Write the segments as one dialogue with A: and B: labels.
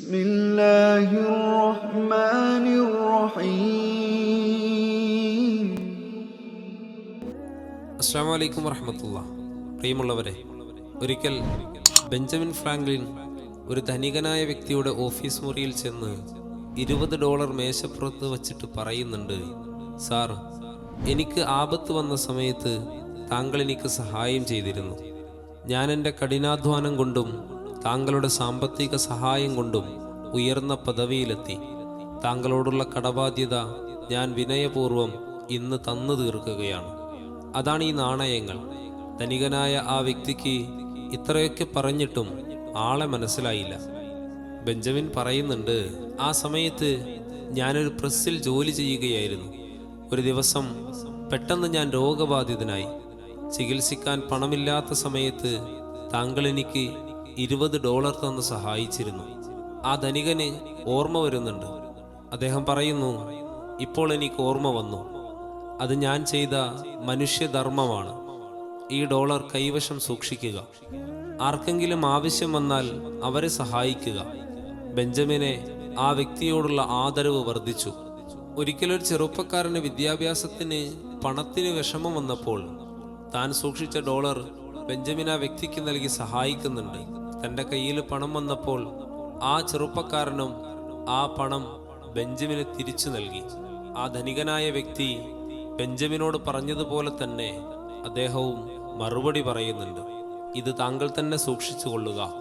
A: بسم الله الرحمن الرحيم
B: അസ്സാം വലൈക്കും വറഹമത്തുള്ള പ്രിയമുള്ളവരെ ഒരിക്കൽ ബെഞ്ചമിൻ ഫ്രാങ്ക്ലിൻ ഒരു ധനികനായ വ്യക്തിയുടെ ഓഫീസ് മുറിയിൽ ചെന്ന് ഇരുപത് ഡോളർ മേശപ്പുറത്ത് വച്ചിട്ട് പറയുന്നുണ്ട് സാർ എനിക്ക് ആപത്ത് വന്ന സമയത്ത് താങ്കൾ എനിക്ക് സഹായം ചെയ്തിരുന്നു ഞാൻ എൻ്റെ കഠിനാധ്വാനം കൊണ്ടും താങ്കളുടെ സാമ്പത്തിക സഹായം കൊണ്ടും ഉയർന്ന പദവിയിലെത്തി. താങ്കളോടുള്ള കടബാധ്യത ഞാൻ വിനയപൂർവം ഇന്ന് തന്നു തീർക്കുകയാണ്. അതാണ് ഈ നാണയങ്ങൾ. ധനികനായ ആ വ്യക്തിക്ക് ഇത്രയൊക്കെ പറഞ്ഞിട്ടും ആളെ മനസ്സിലായില്ല. ബെഞ്ചമിൻ പറയുന്നുണ്ട് ആ സമയത്ത് ഞാനൊരു പ്രസ്സിൽ ജോലി ചെയ്യുകയായിരുന്നു. ഒരു ദിവസം പെട്ടെന്ന് ഞാൻ രോഗബാധിതനായി. ചികിത്സിക്കാൻ പണമില്ലാത്ത സമയത്ത് താങ്കൾ എനിക്ക് ഇരുപത് ഡോളർ തന്ന് സഹായിച്ചിരുന്നു. ആ ധനികന് ഓർമ്മ വരുന്നുണ്ട്. അദ്ദേഹം പറയുന്നു ഇപ്പോൾ എനിക്ക് ഓർമ്മ വന്നു. അത് ഞാൻ ചെയ്ത മനുഷ്യധർമ്മമാണ്. ഈ ഡോളർ കൈവശം സൂക്ഷിക്കുക. ആർക്കെങ്കിലും ആവശ്യം വന്നാൽ അവരെ സഹായിക്കുക. ബെഞ്ചമിനെ ആ വ്യക്തിയോടുള്ള ആദരവ് വർദ്ധിച്ചു. ഒരിക്കലൊരു ചെറുപ്പക്കാരന് വിദ്യാഭ്യാസത്തിന് പണത്തിന് വിഷമം വന്നപ്പോൾ താൻ സൂക്ഷിച്ച ഡോളർ ബെഞ്ചമിൻ ആ വ്യക്തിക്ക് നൽകി സഹായിക്കുന്നുണ്ട്. തന്റെ കയ്യിൽ പണം വന്നപ്പോൾ ആ ചെറുപ്പക്കാരനും ആ പണം ബെഞ്ചമിന് തിരിച്ചു നൽകി. ആ ധനികനായ വ്യക്തി ബെഞ്ചമിനോട് പറഞ്ഞതുപോലെ തന്നെ അദ്ദേഹവും മറുപടി പറയുന്നുണ്ട്. ഇത് താങ്കൾ തന്നെ സൂക്ഷിച്ചു കൊള്ളുക.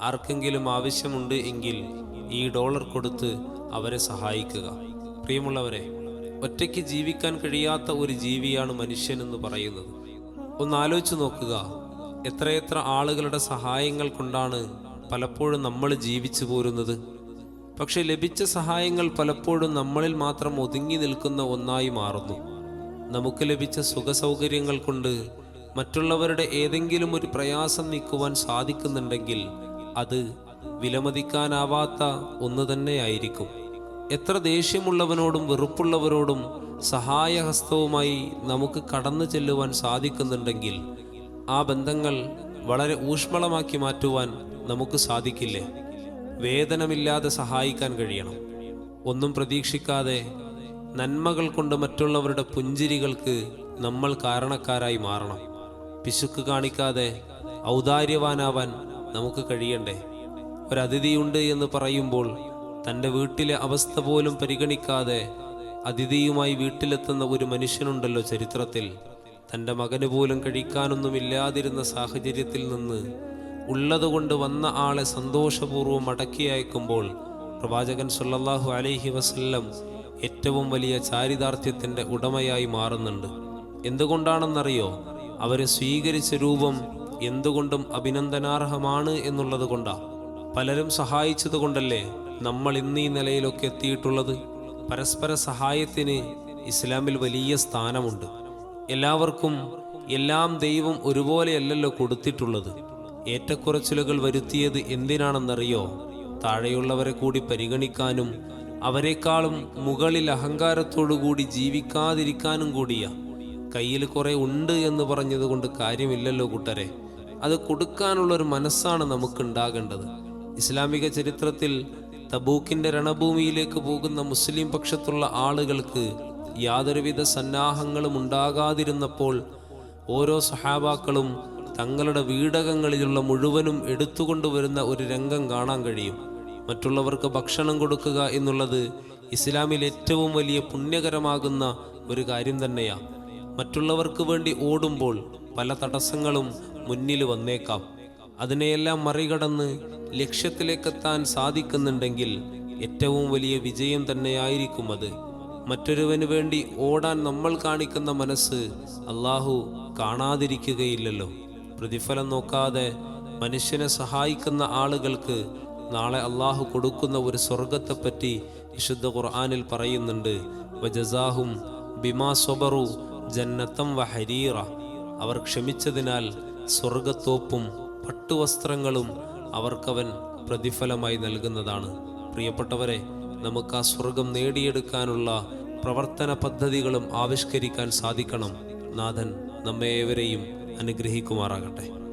B: ആർക്കെങ്കിലും ആവശ്യമുണ്ട് എങ്കിൽ ഈ ഡോളർ കൊടുത്ത് അവരെ സഹായിക്കുക. പ്രിയമുള്ളവരെ ഒറ്റയ്ക്ക് ജീവിക്കാൻ കഴിയാത്ത ഒരു ജീവിയാണ് മനുഷ്യൻ എന്ന് പറയുന്നത്. ഒന്ന് ആലോചിച്ച് നോക്കുക. എത്രയെത്ര ആളുകളുടെ സഹായങ്ങൾ കൊണ്ടാണ് പലപ്പോഴും നമ്മൾ ജീവിച്ചു പോരുന്നത്? പക്ഷെ ലഭിച്ച സഹായങ്ങൾ പലപ്പോഴും നമ്മളിൽ മാത്രം ഒതുങ്ങി നിൽക്കുന്ന ഒന്നായി മാറുന്നു. നമുക്ക് ലഭിച്ച സുഖസൗകര്യങ്ങൾ കൊണ്ട് മറ്റുള്ളവരുടെ ഏതെങ്കിലും ഒരു പ്രയാസം നീക്കുവാൻ സാധിക്കുന്നുണ്ടെങ്കിൽ അത് വിലമതിക്കാനാവാത്ത ഒന്ന് തന്നെയായിരിക്കും. എത്ര ദേഷ്യമുള്ളവനോടും വെറുപ്പുള്ളവരോടും സഹായഹസ്തവുമായി നമുക്ക് കടന്നു ചെല്ലുവാൻ സാധിക്കുന്നുണ്ടെങ്കിൽ ആ ബന്ധങ്ങൾ വളരെ ഊഷ്മളമാക്കി മാറ്റുവാൻ നമുക്ക് സാധിക്കില്ലേ? വേതനമില്ലാതെ സഹായിക്കാൻ കഴിയണം. ഒന്നും പ്രതീക്ഷിക്കാതെ നന്മകൾ കൊണ്ട് മറ്റുള്ളവരുടെ പുഞ്ചിരികൾക്ക് നമ്മൾ കാരണക്കാരായി മാറണം. പിശുക്ക് കാണിക്കാതെ ഔദാര്യവാനാവാൻ നമുക്ക് കഴിയണ്ടേ? ഒരതിഥിയുണ്ട് എന്ന് പറയുമ്പോൾ തന്റെ വീട്ടിലെ അവസ്ഥ പോലും പരിഗണിക്കാതെ അതിഥിയുമായി വീട്ടിലെത്തുന്ന ഒരു മനുഷ്യനുണ്ടല്ലോ ചരിത്രത്തിൽ. തന്റെ മകന് പോലും കഴിക്കാനൊന്നുമില്ലാതിരുന്ന സാഹചര്യത്തിൽ നിന്ന് ഉള്ളതുകൊണ്ട് വന്ന ആളെ സന്തോഷപൂർവം മടക്കി അയക്കുമ്പോൾ പ്രവാചകൻ സല്ലല്ലാഹു അലൈഹി വസല്ലം ഏറ്റവും വലിയ ചാരിതാർത്ഥ്യത്തിന്റെ ഉടമയായി മാറുന്നുണ്ട്. എന്തുകൊണ്ടാണെന്നറിയോ? അവരെ സ്വീകരിച്ച രൂപം എന്തുകൊണ്ടും അഭിനന്ദനാർഹമാണ് എന്നുള്ളത് കൊണ്ടാ. പലരും സഹായിച്ചതുകൊണ്ടല്ലേ നമ്മൾ ഇന്ന് ഈ നിലയിലൊക്കെ എത്തിയിട്ടുള്ളത്? പരസ്പര സഹായത്തിന് ഇസ്ലാമിൽ വലിയ സ്ഥാനമുണ്ട്. എല്ലാവർക്കും എല്ലാം ദൈവം ഒരുപോലെയല്ലല്ലോ കൊടുത്തിട്ടുള്ളത്. ഏറ്റക്കുറച്ചിലുകൾ വരുത്തിയത് എന്തിനാണെന്നറിയോ? താഴെയുള്ളവരെ കൂടി പരിഗണിക്കാനും അവരെക്കാളും മുകളിൽ അഹങ്കാരത്തോടുകൂടി ജീവിക്കാതിരിക്കാനും കൂടിയാ. കയ്യിൽ കുറെ ഉണ്ട് എന്ന് പറഞ്ഞതുകൊണ്ട് കാര്യമില്ലല്ലോ കൂട്ടരെ. അത് കൊടുക്കാനുള്ള ഒരു മനസ്സാണ് നമുക്ക് ഉണ്ടാകേണ്ടത് ഇസ്ലാമിക ചരിത്രത്തിൽ തബൂക്കിന്റെ രണഭൂമിയിലേക്ക് പോകുന്ന മുസ്ലിം പക്ഷത്തുള്ള ആളുകൾക്ക് യാതൊരുവിധ സന്നാഹങ്ങളും ഉണ്ടാകാതിരുന്നപ്പോൾ ഓരോ സഹാബാക്കളും തങ്ങളുടെ വീടകങ്ങളിലുള്ള മുഴുവനും എടുത്തുകൊണ്ടുവരുന്ന ഒരു രംഗം കാണാൻ കഴിയും. മറ്റുള്ളവർക്ക് ഭക്ഷണം കൊടുക്കുക എന്നുള്ളത് ഇസ്ലാമിൽ ഏറ്റവും വലിയ പുണ്യകരമാകുന്ന ഒരു കാര്യം തന്നെയാണ് മറ്റുള്ളവർക്ക് വേണ്ടി ഓടുമ്പോൾ പല തടസ്സങ്ങളും മുന്നിൽ വന്നേക്കാം. അതിനെയെല്ലാം മറികടന്ന് ലക്ഷ്യത്തിലേക്കെത്താൻ സാധിക്കുന്നുണ്ടെങ്കിൽ ഏറ്റവും വലിയ വിജയം തന്നെയായിരിക്കും അത്. മറ്റൊരുവന് വേണ്ടി ഓടാൻ നമ്മൾ കാണിക്കുന്ന മനസ്സ് അള്ളാഹു കാണാതിരിക്കുകയില്ലല്ലോ. പ്രതിഫലം നോക്കാതെ മനുഷ്യനെ സഹായിക്കുന്ന ആളുകൾക്ക് നാളെ അള്ളാഹു കൊടുക്കുന്ന ഒരു സ്വർഗത്തെപ്പറ്റി വിശുദ്ധ ഖുർആാനിൽ പറയുന്നുണ്ട്. വജസാഹും ബിമാ സ്വബറു ജന്നത്തം വ ഹരീറ അവർ ക്ഷമിച്ചതിനാൽ സ്വർഗത്തോപ്പും പട്ടുവസ്ത്രങ്ങളും അവർക്കവൻ പ്രതിഫലമായി നൽകുന്നതാണ്. പ്രിയപ്പെട്ടവരെ നമുക്ക് ആ സ്വർഗം നേടിയെടുക്കാനുള്ള പ്രവർത്തന പദ്ധതികളും ആവിഷ്കരിക്കാൻ സാധിക്കണം. നാഥൻ നമ്മെ ഏവരെയും അനുഗ്രഹിക്കുമാറാകട്ടെ.